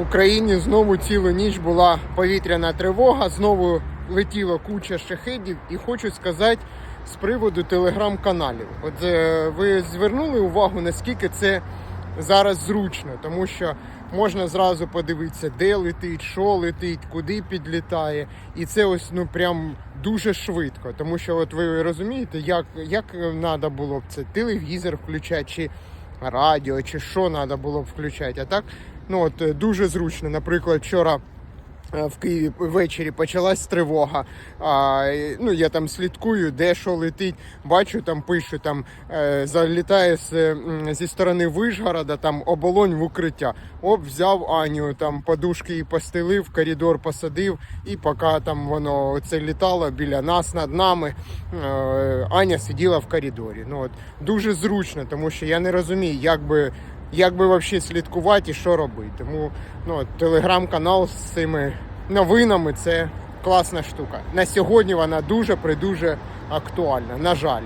Україні знову цілу ніч була повітряна тривога, знову летіло куча шахедів, і хочу сказати з приводу телеграм-каналів. От е, ви звернули увагу, наскільки це зараз зручно, тому що можна зразу подивитися, де летить, що летить, куди підлітає. І це ось ну прям дуже швидко. Тому що, от ви розумієте, як, як треба було б це телевізор включати, чи радіо, чи що треба було б включати. А так, ну от е, дуже зручно. Наприклад, вчора. Е, В Києві ввечері почалась тривога. А, ну, я там слідкую, де що летить. Бачу, там пишу, там е, залітає з, зі сторони Вишгорода, там оболонь в укриття. Оп, взяв Аню, там подушки їй постелив, коридор посадив, і поки там воно це літало біля нас, над нами, е, Аня сиділа в коридорі. Ну, от, дуже зручно, тому що я не розумію, як би як би взагалі слідкувати і що робити. Тому ну, телеграм-канал з цими новинами це класна штука. На сьогодні вона дуже придуже актуальна. На жаль.